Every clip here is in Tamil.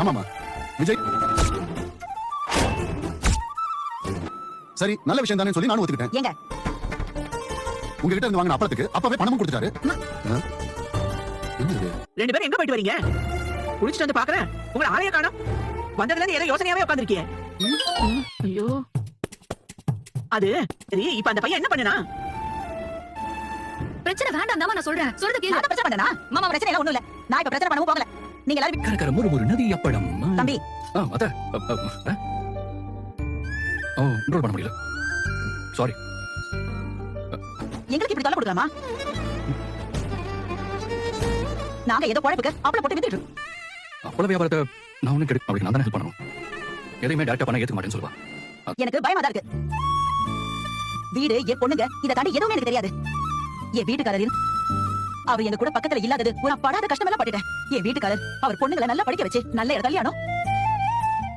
ஆமாமா விஜய். சரி நல்ல விஷயம் தானே சொல்லி நானும் ஒத்துக்கிட்டேன். ஏங்க. உங்ககிட்ட இருந்து வாங்கின அப்பளத்துக்கு அப்பவே பணமும் கொடுத்துட்டாரு? ரெண்டு பேரும் எங்க போயிட்டு வரீங்க? குளிச்சுட்டு வந்து பாக்குறேன். உங்களை ஆளைய காணோம். வந்ததுல இருந்து ஏதோ யோசனையாவே உட்காந்துருக்கீங்க ஐயோ. அது சரி இப்ப அந்த பையன் என்ன பண்ணனா? பிரச்சனை வேண்டாம் தான் நான் சொல்றேன். சொல்றது கேளு. நான் பிரச்சனை பண்ணனா? மாமா பிரச்சனை எல்லாம் ஒண்ணும் இல்ல. நான் இப்ப பிரச்சனை பண்ணவும் போகல. நீங்க எல்லாரும் கரகர முறு முறு நதி அப்படம் தம்பி. ஆ அத. ஓ கண்ட்ரோல் பண்ண முடியல. சாரி எங்களுக்கு இப்படி தொலை கொடுக்கலாமா? நாங்க ஏதோ குழப்புக்கு அப்பளம் போட்டு வித்துட்டு. அப்பள வியாபாரத்தை நான் ஒன்றும் கிடைக்கும் அப்படி நான் தானே ஹெல்ப் பண்ணணும். எதையுமே டேரக்டா பண்ண ஏத்துக்க மாட்டேன்னு சொல்லுவா. எனக்கு பயமா தான் இருக்கு. வீடு என் பொண்ணுங்க இத தாண்டி எதுவுமே எனக்கு தெரியாது. என் வீட்டுக்காரர் அவர் எங்க கூட பக்கத்துல இல்லாதது ஒரு படாத கஷ்டமெல்லாம் பட்டுட்டேன். என் வீட்டுக்காரர் அவர் பொண்ணுங்களை நல்லா படிக்க வச்சு நல்ல இடம் கல்யாணம்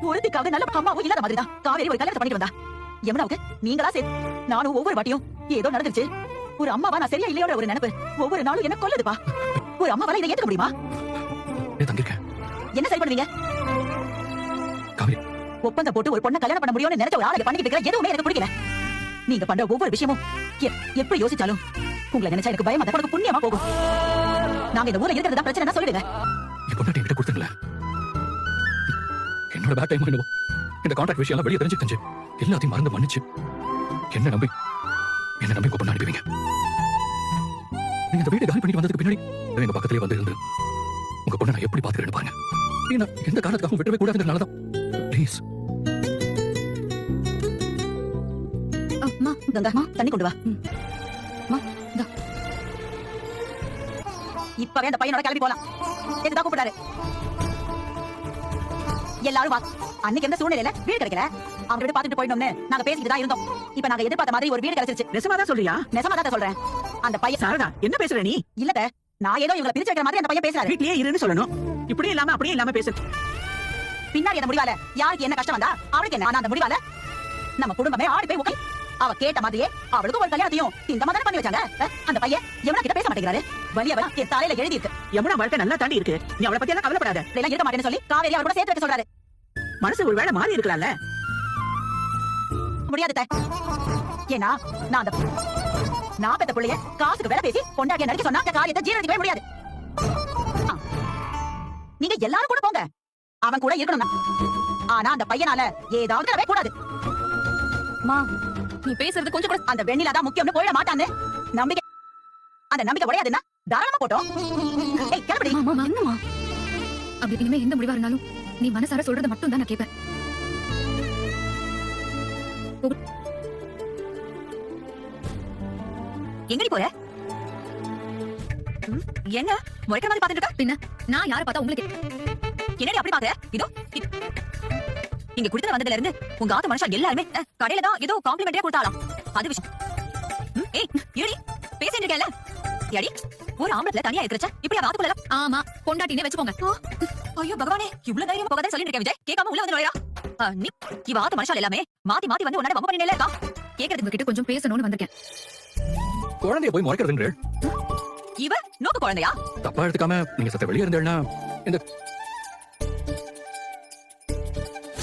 ஒருத்திக்காவது நல்ல அம்மாவும் இல்லாத மாதிரி தான் காவேரி ஒரு கல்யாணம் பண்ணிட்டு வந்தா. யமுனாவுக்கு நீங்களா சே நானும் ஒவ்வொரு வாட்டியும் ஏதோ நடந்துருச்சு. ஒரு அம்மாவா நான் சரியா இல்லையோட ஒரு நினைப்பு ஒவ்வொரு நாளும் என்ன கொல்லுதுப்பா. ஒரு அம்மாவால இதை ஏத்துக்க முடியுமா? என்ன சரி பண்ணுவீங்க? காவிரி. ஒப்பந்தம் போட்டு ஒரு பொண்ணை கல்யாணம் பண்ண முடியும்னு நினைச்ச ஒரு ஆளுக்கு பண்ணிக்கிட்டு இருக்கிற எதுவுமே எனக்கு பிடிக்கல. நீங்க பண்ற ஒவ்வொரு விஷயமும் எப்படி யோசிச்சாலும் உங்களை நினைச்சா எனக்கு பயமா தான் உனக்கு புண்ணியமா போகும். நாங்க இந்த ஊர்ல இருக்கிறதா பிரச்சனை சொல்லிடுங்க என்கிட்ட என்னோட பேட் டைம் என்னவோ. இந்த கான்ட்ராக்ட் விஷயம் எல்லாம் வெளியே தெரிஞ்சு தெரிஞ்சு எல்லாத்தையும் மறந்து மன்னிச்சு. என்ன நம்பி என்ன நம்பி உங்க பொண்ணு நீங்க இந்த வீட்டை காலி பண்ணிட்டு வந்ததுக்கு பின்னாடி எங்க பக்கத்துலயே வந்து இருந்து உங்க பொண்ணை நான் எப்படி பாத்துக்கிறேன்னு பாருங்க. எந்த காரணத்துக்காகவும் விட்டுவே கூடாதுங்கிறனால தான் ப்ளீஸ் அம்மா கங்கா தண்ணி கொண்டு வா. அம்மா, இந்தா. இப்பவே அந்த பையனோட கிளம்பி போலாம். எதுதான் கூப்பிட்டாரு எல்லாரும் வா. அன்னைக்கு எந்த சூழ்நிலையில? வீடு கிடைக்கல. அவங்க வீடு பாத்துட்டு போயிடணும்னு நாங்க பேசிட்டு தான் இருந்தோம். இப்ப நாங்க எதிர்பார்த்த மாதிரி ஒரு வீடு கிடைச்சிருச்சு. நெசமா தான் சொல்றியா? நெசமா தான் சொல்றேன். அந்த பையன் சாரதா என்ன பேசுற நீ? இல்லத நான் ஏதோ இவங்களை பிரிச்சு வைக்கிற மாதிரி அந்த பையன் பேசுறாரு. வீட்லயே இருன்னு சொல்லணும். இப்படியே இல்லாம அப்படியே இல்லாம பேசு. பின்னாடி அந்த முடிவால. யாருக்கு என்ன கஷ்டம் வந்தா அவளுக்கு என்ன? ஆனா அந்த முடிவால நம்ம குடும்பமே ஆடி போய் அவ கேட்ட மாதிரியே அவளுக்கும் ஒரு கல்யாணத்தையும் இந்த மாதிரி பண்ணி வச்சாங்க. அந்த பையன் எவனா கிட்ட பேச மாட்டேங்கிறாரு? வலியவன் என் தலையில எழுதி இருக்கு யமுனா வாழ்க்கை நல்லா தாண்டி இருக்கு? நீ அவளை பத்தி எல்லாம் கவலைப்படாத. இதெல்லாம் இருக்க மாட்டேன்னு சொல்லி காவேரி அவர் கூட சேர்த்து வைக்க சொல்றாரு. மனசு ஒரு வேளை மாறி இருக்கலாம்ல? முடியாது. ஏன்னா நான் அந்த நான் பெத்த பிள்ளைய காசுக்கு வேலை பேசி கொண்டாட்டிய நடிக்க சொன்னா அந்த காரியத்தை ஜீரணிக்கவே முடியாது. நீங்க எல்லாரும் கூட போங்க. அவன் கூட இருக்கணும். ஆனா அந்த பையனால ஏதாவது கூடாது. அம்மா நீ பேசுறது கொஞ்சம் கூட அந்த வெண்ணிலா தான் முக்கியம்னு போயிட மாட்டான்னு நம்பிக்கை அந்த நம்பிக்கை உடையாதுன்னா தாராளமா போட்டோம். ஏய் கிளம்படி. அம்மா, என்னம்மா? அப்படி இனிமே எந்த முடிவா இருந்தாலும் நீ மனசார சொல்றத மட்டும் தான் நான் கேட்பேன். எங்கடி போற? என்ன? முறைக்கிற மாதிரி பாத்துட்டு இருக்க? பின்ன நான் யாரை பார்த்தா உங்களுக்கு என்னடி அப்படி பாக்குற இது. இங்க குடுத்தல வந்ததுல இருந்து உங்க ஆத்து மனுஷன் எல்லாருமே கடையில தான் ஏதோ காம்ப்ளிமெண்டரியா கொடுத்தாலாம் அது விஷயம். ஏய் ஏடி பேசிட்டு இருக்கேன்ல ஏடி ஒரு ஆம்பளத்துல தனியா இருக்கிறச்ச இப்படி அவ ஆத்துக்குள்ள ஆமா பொண்டாட்டினே வச்சுக்கோங்க. ஐயோ பகவானே இவ்வளவு தைரியமா போகாதே சொல்லிட்டு இருக்கேன் விஜய். கேட்காம உள்ள வந்து நுழையா நீ இவ ஆத்து மனுஷால் எல்லாமே மாத்தி மாத்தி வந்து உன்னால வம்ப பண்ணினே இருக்கா கேக்குறது உங்ககிட்ட கொஞ்சம் பேசணும்னு வந்திருக்கேன். குழந்தைய போய் முறைக்கிறதுன்ற இவ நோக்கு குழந்தையா? தப்பா எடுத்துக்காம நீங்க சத்த வெளியே இருந்தேன்னா இந்த